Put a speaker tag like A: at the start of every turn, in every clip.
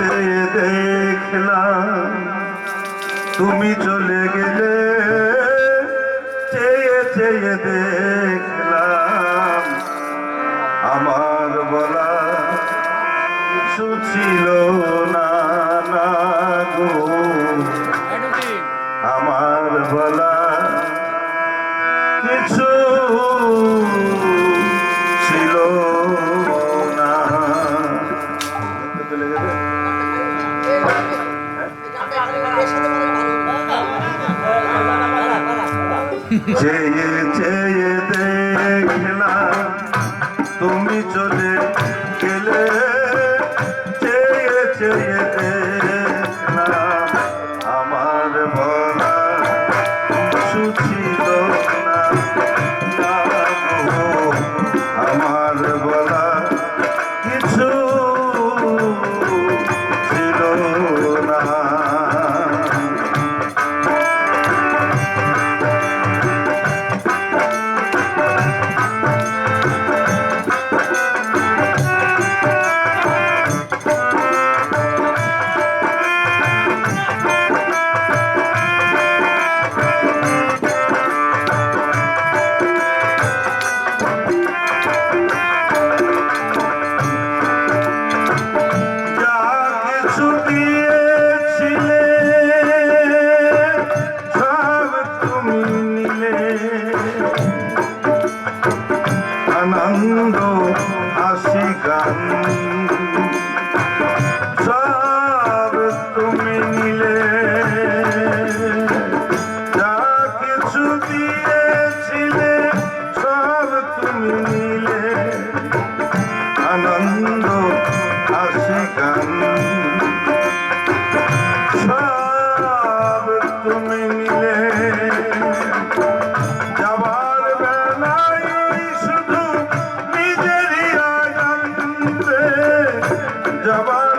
A: চেয়ে দেখলাম তুমি চলে গেলে। চেয়ে চেয়ে দেখলাম আমার বলা কিছু ছিল না গো। আমার বলা কিছু চেয়ে চেয়ে দেখলাম তুমি চলে গেলে চেয়ে চেয়ে দেখলাম আনন্দ আসি গান যাবার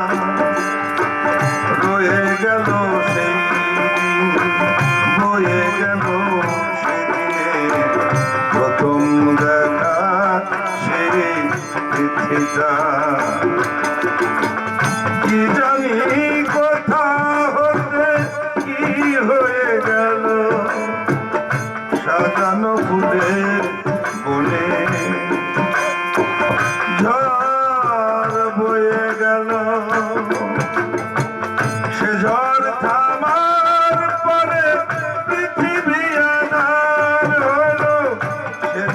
A: গেল সেই দিন বয়ে গেল সেদিনে প্রথম দেখা জানি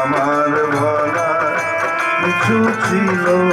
A: আমার বলা কিছু ছিল